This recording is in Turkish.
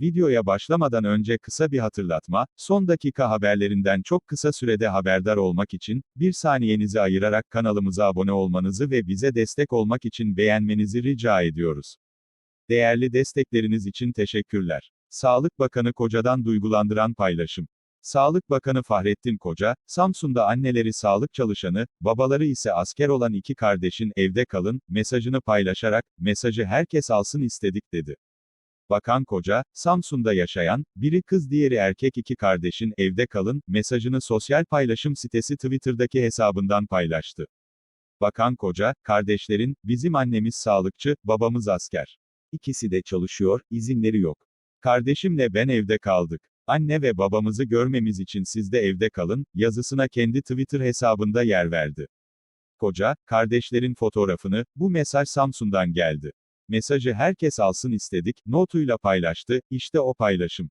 Videoya başlamadan önce kısa bir hatırlatma, son dakika haberlerinden çok kısa sürede haberdar olmak için, bir saniyenizi ayırarak kanalımıza abone olmanızı ve bize destek olmak için beğenmenizi rica ediyoruz. Değerli destekleriniz için teşekkürler. Sağlık Bakanı Koca'dan duygulandıran paylaşım. Sağlık Bakanı Fahrettin Koca, Samsun'da anneleri sağlık çalışanı, babaları ise asker olan iki kardeşin evde kalın mesajını paylaşarak, mesajı herkes alsın istedik dedi. Bakan Koca, Samsun'da yaşayan, biri kız diğeri erkek iki kardeşin evde kalın mesajını sosyal paylaşım sitesi Twitter'daki hesabından paylaştı. Bakan Koca, kardeşlerin, bizim annemiz sağlıkçı, babamız asker. İkisi de çalışıyor, izinleri yok. Kardeşimle ben evde kaldık. Anne ve babamızı görmemiz için siz de evde kalın, yazısına kendi Twitter hesabında yer verdi. Koca, kardeşlerin fotoğrafını, bu mesaj Samsun'dan geldi. Mesajı herkes alsın istedik, notuyla paylaştı, işte o paylaşım.